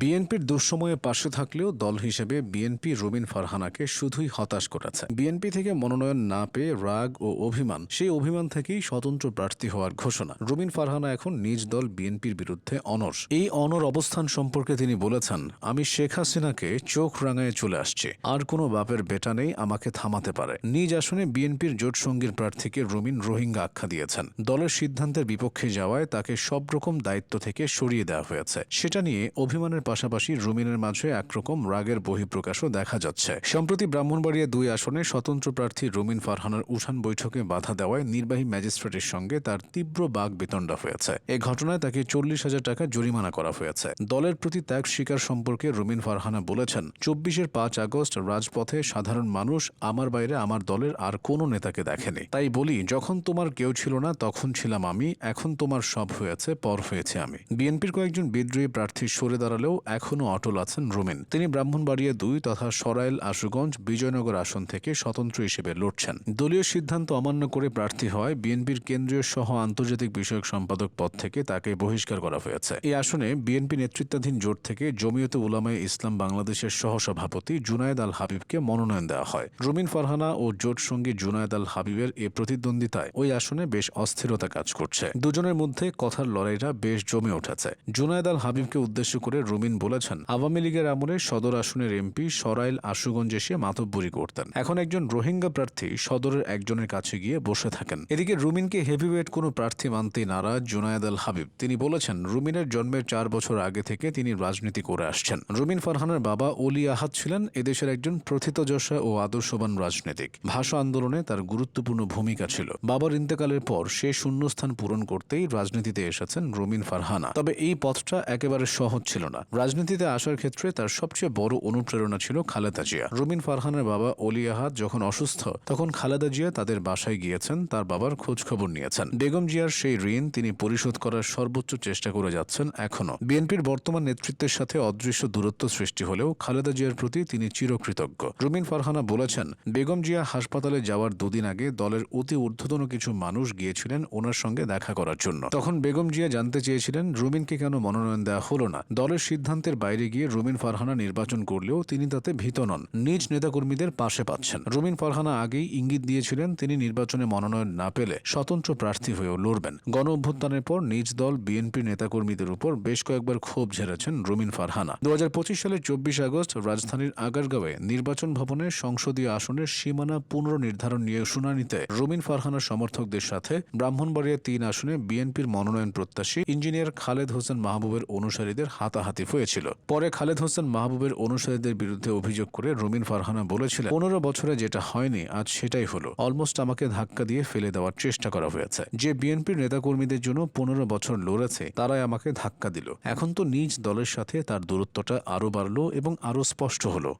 বিএনপির দুঃসময়ে পাশে থাকলেও দল হিসেবে বিএনপি রুমিন ফারহানাকে শুধুই হতাশ করেছে। বিএনপি থেকে মনোনয়ন না পেয়ে রাগ ও অভিমান, সেই অভিমান থেকেই স্বতন্ত্র প্রার্থী হওয়ার ঘোষণা। রুমিন ফারহানা এখন নিজ দল বিএনপির বিরুদ্ধে অনর। এই অনর অবস্থান সম্পর্কে তিনি বলেছেন, আমি শেখ হাসিনাকে চোখ রাঙায় চলে আসছি। আর কোনো বাপের বেটা নেই আমাকে থামাতে পারে। নিজ আসনে বিএনপির জোট সঙ্গীর প্রার্থীকে রুমিন রোহিঙ্গা আখ্যা দিয়েছেন। দলের সিদ্ধান্তের বিপক্ষে যাওয়ায় তাকে সব রকম দায়িত্ব থেকে সরিয়ে দেওয়া হয়েছে। সেটা নিয়ে অভিমানের পাশাপাশি রুমিনের মাঝে একরকম রাগের বহিঃপ্রকাশও দেখা যাচ্ছে। সম্প্রতি ব্রাহ্মণবাড়িয়া দুই আসনে স্বতন্ত্র প্রার্থী রুমিন ফারহানার উঠান বৈঠকে বাধা দেওয়ায় নির্বাহী ম্যাজিস্ট্রেটের সঙ্গে তার তীব্র বাঘ বিতণ্ডা হয়েছে। এ ঘটনায় তাকে চল্লিশ হাজার টাকা জরিমানা করা হয়েছে। দলের প্রতি ত্যাগ স্বীকার সম্পর্কে রুমিন ফারহানা বলেছেন, চব্বিশের পাঁচ আগস্ট রাজপথে সাধারণ মানুষ আমার বাইরে আমার দলের আর কোনো নেতাকে দেখেনি। তাই বলি, যখন তোমার কেউ ছিল না তখন ছিলাম আমি, এখন তোমার সব হয়েছে, পর হয়েছে আমি। বিএনপির কয়েকজন বিদ্রোহী প্রার্থী সরে দাঁড়ালেও এখনও অটল আছেন রুমিন। তিনি ব্রাহ্মণবাড়িয়া দুই তথা সরাইল, আশুগঞ্জ, বিজয়নগর আসন থেকে স্বতন্ত্র হিসেবে লড়ছেন। দলীয় সিদ্ধান্ত অমান্য করে প্রার্থী হওয়ায় বিএনপির কেন্দ্রীয় সহ আন্তর্জাতিক বিষয়ক সম্পাদক পদ থেকে তাকে বহিষ্কার করা হয়েছে। এই আসনে বিএনপি নেতৃত্বাধীন জোট থেকে জমিয়তে উলামায়ে ইসলাম বাংলাদেশের সহসভাপতি জুনায়েদ আল হাবিবকে মনোনয়ন দেওয়া হয়। রুমিন ফারহানা ও জোট সঙ্গী জুনায়েদ আল হাবিবের এ প্রতিদ্বন্দ্বিতায় ওই আসনে বেশ অস্থিরতা কাজ করছে। দুজনের মধ্যে কথার লড়াইটা বেশ জমে উঠেছে। জুনায়েদ আল হাবিবকে উদ্দেশ্য করে রুমিন বলেছেন, আওয়ামী লীগের আমলে সদর আসনের এমপি সরাইল আশুগঞ্জ এসে মাতব্বরি করতেন। এখন একজন রোহিঙ্গা প্রার্থী সদরের একজনের কাছে গিয়ে বসে থাকেন। এদিকে রুমিনকে হেভিওয়েট কোনো প্রার্থী মানতে নারাজ জুনায়েদ আল হাবিব। তিনি বলেছেন, রুমিনের জন্মের চার বছর আগে থেকে তিনি রাজনীতি করে আসছেন। রুমিন ফারহানের বাবা অলি আহাদ ছিলেন, এদেশের একজন প্রথিতযশা ও আদর্শবান রাজনীতিক। ভাষা আন্দোলনে তার গুরুত্বপূর্ণ ভূমিকা ছিল। বাবার ইন্তেকালের পর সে শূন্যস্থান পূরণ করতেই রাজনীতিতে এসেছেন রুমিন ফারহানা। তবে এই পথটা একেবারে সহজ ছিল না। রাজনীতিতে আসার ক্ষেত্রে তার সবচেয়ে বড় অনুপ্রেরণা ছিল খালেদা জিয়া। রুমিন ফারহানের বাবা অলি আহাদ যখন অসুস্থ, তখন খালেদা জিয়া তাদের বাসায় গিয়েছেন, তার বাবার খোঁজ খবর নিয়েছেন। বেগম জিয়ার সেই ঋণ তিনি পরিশোধ করার সর্বোচ্চ চেষ্টা করে যাচ্ছেন এখনও। বিএনপির বর্তমান নেতৃত্বের সাথে অদৃশ্য দূরত্ব সৃষ্টি হলেও খালেদা জিয়ার প্রতি তিনি চিরকৃতজ্ঞ। রুমিন ফারহানা বলেছেন, বেগম জিয়া হাসপাতালে যাওয়ার দুদিন আগে দলের অতি ঊর্ধ্বতন কিছু মানুষ গিয়েছিলেন ওনার সঙ্গে দেখা করার জন্য। তখন বেগম জিয়া জানতে চেয়েছিলেন রুমিনকে কেন মনোনয়ন দেওয়া হলো না? দলের সিদ্ধান্তের বাইরে গিয়ে রুমিন ফারহানা নির্বাচন করলেও তিনি তাতে ভীত নন। নিজ নেতাকর্মীদের পাশে পাচ্ছেন। রুমিন ফারহানা আগেই ইঙ্গিত দিয়েছিলেন তিনি নির্বাচনে মনোনয়ন না পেলে স্বতন্ত্র প্রার্থী হয়েও লড়বেন। গণ অভ্যুত্থানের পর নিজ দল বিএনপি নেতাকর্মীদের উপর বেশ কয়েকবার ক্ষোভ ঝেড়েছেন রুমিন ফারহানা। দু সালের চব্বিশ আগস্ট রাজধানীর আগারগাঁওয়ে নির্বাচন ভবনে সংসদীয় আসনের সীমানা পুনর্নির্ধারণ নিয়ে শুনানিতে রুমিন ফারহানার সমর্থকদের সাথে ব্রাহ্মণবাড়িয়া তিন আসনে বিএনপির মনোনয়ন প্রত্যাশী ইঞ্জিনিয়ার খালেদ হোসেন মাহবুবের অনুসারীদের হাতাহাতি হয়েছিল। পরে খালেদ হোসেন মাহবুবের অনুসারীদের বিরুদ্ধে অভিযোগ করে রুমিন ফারহানা বলেছিলেন, পনেরো বছরে যেটা হয়নি, আজ সেটাই হলো। অলমোস্ট আমাকে ধাক্কা দিয়ে ফেলে দেওয়ার চেষ্টা করা হয়েছে। যে বিএনপির নেতাকর্মীদের জন্য পনেরো বছর লড়েছে, তারাই আমাকে ধাক্কা দিল। এখন তো নিজ দলের সাথে তার দূরত্বটা আরও বাড়ল এবং আরও স্পষ্ট হলো।